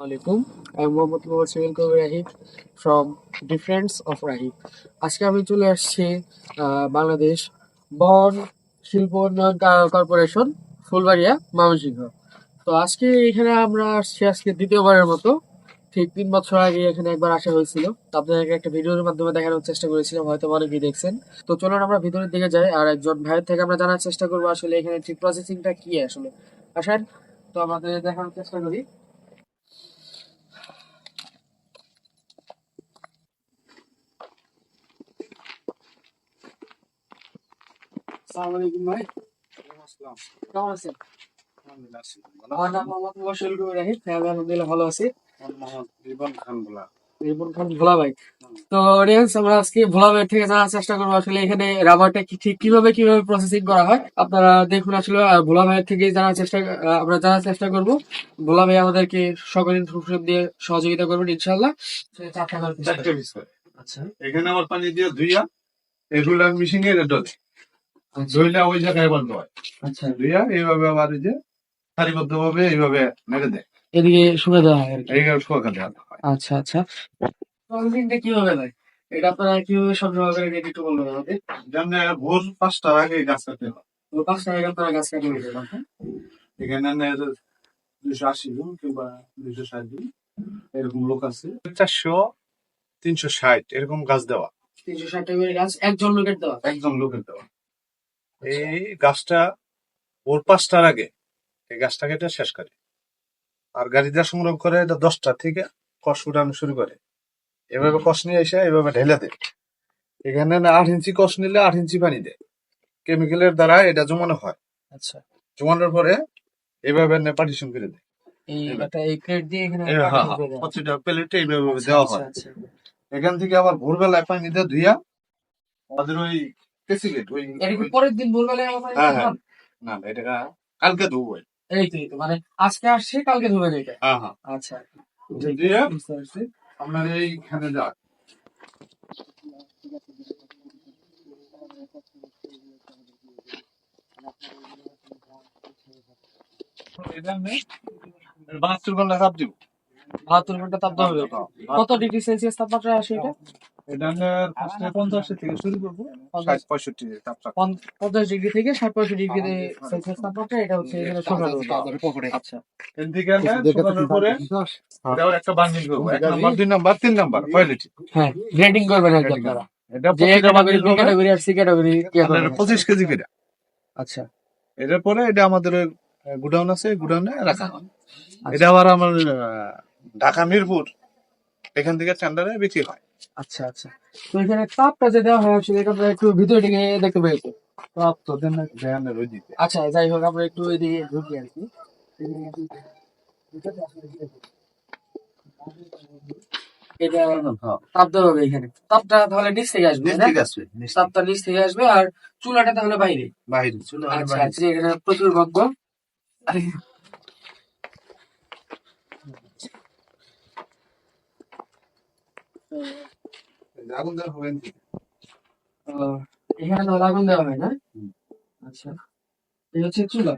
আলাইকুম আমি মোহাম্মদ মোহাম্মদ সিভিল কবি Rahib from difference of Rahib আজকে আমি চলে আসছি বাংলাদেশ বন শিল্প উন্নয়ন কর্পোরেশন, ফুলবাড়িয়া, ময়মনসিংহ। তো আজকে এখানে আমরা আসছি আজকে দ্বিতীয়বারের মতো। ঠিক তিন বছর আগে এখানে একবার আসা হয়েছিল। আপনাদেরকে একটা ভিডিওর মাধ্যমে দেখানোর চেষ্টা করেছিলাম, হয়তো অনেকেই দেখছেন। তো চলুন আমরা ভিতরের দিকে যাই, আর একজন ভাইয়ের থেকে আমরা জানার চেষ্টা করব আসলে এখানে ঠিক প্রসেসিংটা কি আসলে। আসেন, তো আমাদের দেখানোর চেষ্টা করি। আসসালামু আলাইকুম ভাই কেমন আছেন? আমার নাম মোহাম্মদ মোবাশির কবির রাহিব হ্যাঁ আমি আলহামদুলিল্লাহ ভালো আছি। রিপন খান ভোলা। ভাই। তো অডিয়েন্স আমরা আজকে ভোলা ভাই থেকে জানার চেষ্টা করব আসলে এখানে রাবারটা কি ঠিক কীভাবে কীভাবে প্রসেসিং করা হয়। আপনারা দেখুন আসলে ভোলা ভাইয়ের থেকে জানার চেষ্টা আমরা জানার চেষ্টা করব। ভোলা ভাই আমাদেরকে সকল ইনফরমেশন দিয়ে সহযোগিতা করবেন ইনশাল্লাহ করে আচ্ছা। এখানে আমার পানি দিয়ে ধুইয়া এগুলা মিশিং এর ডলে ধুইলে ওই জায়গায় বন্ধ হয়। আচ্ছা। ধুইয়া এইভাবে আবার এই যে সারিবদ্ধ ভাবে এইভাবে মেরে দেয়। এদিকে শুনে দেওয়া হয় এইভাবে শুকাতে দেওয়া হয়। আচ্ছা আচ্ছা। প্রসেসিংটা কীভাবে হয় এটা আপনারা কীভাবে সংগ্রহ করে রেডি একটু বলবেন আমাদের। যেমন ভোর পাঁচটার আগে গাছ কাটতে হয়। তো পাঁচ টাকা আপনারা গাছ কাটিয়ে নিয়ে যাবেন হ্যাঁ? এখানে দুশো আশি জন কিংবা দুশো ষাট জন এরকম লোক আছে। চারশো তিনশো ষাট এরকম গাছ দেওয়া। তিনশো ষাট টাকা গাছ একজন লোকের দেওয়া। একজন লোকের দেওয়া। এই গাছটা ভোর পাঁচটার আগে এই গাছটাকে এটা শেষ করে। আর গাড়িটা সংগ্রহ করে এটা দশটা থেকে কষ উঠানো শুরু করে। এভাবে কষ নিয়ে এসে এভাবে ঢেলে দেয়। এখানে না আট ইঞ্চি কষ নিলে আট ইঞ্চি পানি দেয়। কেমিক্যালের দ্বারা এটা জমানো হয়। আচ্ছা। জমানোর পরে এভাবে পার্টিশন করে দেয়। হ্যাঁ, আচ্ছা, আচ্ছা, আচ্ছা। এখান থেকে আবার ভোরবেলায় পানি দিয়ে ধুইয়া আমাদের ওই কেসিলেট ওই পরের দিন হ্যাঁ, হ্যাঁ। না না, এটা কালকে ধুবো এই তো এই তো মানে আজকে আসছে কালকে ধুবেন এটা। হ্যাঁ হ্যাঁ। আচ্ছা। দিয়ে আপনার এইখানে যা বাহাত্তর ঘণ্টা দিব। বাহাত্তর ঘণ্টা তাপ দেওয়া কত ডিগ্রি সেলসিয়াস তাপমাত্রা আসে এটা? থেকে শুরু করব। পঞ্চ- পঞ্চাশ ডিগ্রি থেকে ষাট পঁয়ষট্টি ডিগ্রি সেলসিয়াস তাপমাত্রা এটা হচ্ছে এখানে শুকানো হবে। আচ্ছা। একটা করব। এক নাম্বার দুই নাম্বার তিন নাম্বার কোয়ালিটি হ্যাঁ গ্রেডিং করবেন এটা ক্যাটাগরি bundle হবে ক্যাটাগরি আর সি ক্যাটাগরি পঁচিশ কেজি করে। আচ্ছা। এটার পরে এটা আমাদের গুডাউন আছে গুডাউনে রাখা হয় এটা আবার আমার আহ, ঢাকা মিরপুর এখান থেকে টেন্ডারে বিক্রি হয়। আচ্ছা আচ্ছা। তো এখানে তাপটা যে দেওয়া হয় আসলে এটা একটু ভিতরে দিকে দেখতে পেয়েছি সব তোদের না। ধ্যানের ওই দিকে। আচ্ছা যাই হোক আমরা একটু এদিকে ঢুকি আর কি। এটা তাপ দেওয়া হবে এখানে। তাপটা তাহলে নিচ থেকে আসবে? তাপটা নিচ থেকে আসবে আর চুলাটা তাহলে বাইরে। বাইরে ছিল আচ্ছা আচ্ছা এখানে প্রচুর আরে, আগুন দেওয়া হবে এখানে তাহলে আগুন দেওয়া হয় না আচ্ছা। এই হচ্ছে চুলা।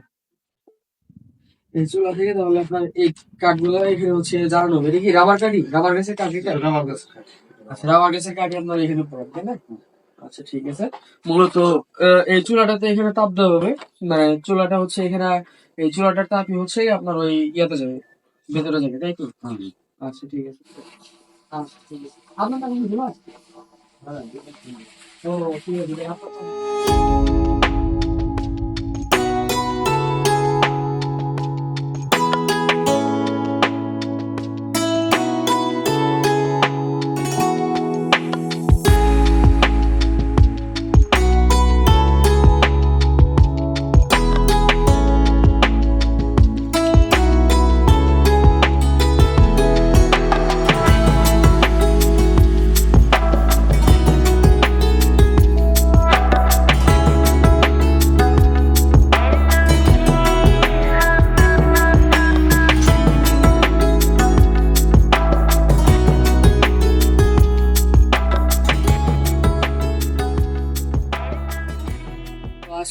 এই চুলা থেকে তাহলে আপনার এই কাঠগুলো এখানে হচ্ছে জ্বালানো হবে। এটা কি রাবার কাঠি রাবার গাছের কাঠি? আমার কাছে আচ্ছা রাবার গাছের কাঠি আপনার এখানে পড়ে তাই না? আচ্ছা ঠিক আছে। মূলত এই চুলাটাতে এখানে তাপ দেওয়া হবে। মানে চুলাটা হচ্ছে এখানে এই চুলাটার তাপই হচ্ছে আপনার ওই ইয়াতে যাবে ভেতরে যাবে তাই তো? আচ্ছা ঠিক আছে। আচ্ছা ঠিক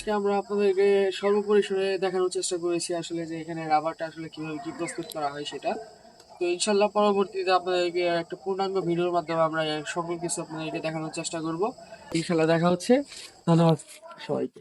আজকে আমরা আপনাদেরকে সর্বপরিসরে দেখানোর চেষ্টা করেছি আসলে যে এখানে রাবারটা আসলে কীভাবে কী প্রস্তুত করা হয় সেটা। তো ইনশাল্লাহ পরবর্তীতে আপনাদেরকে একটা পূর্ণাঙ্গ ভিডিওর মাধ্যমে আমরা সকল কিছু আপনাদেরকে দেখানোর চেষ্টা করব। ইনশাল্লাহ দেখা হচ্ছে। ধন্যবাদ সবাইকে।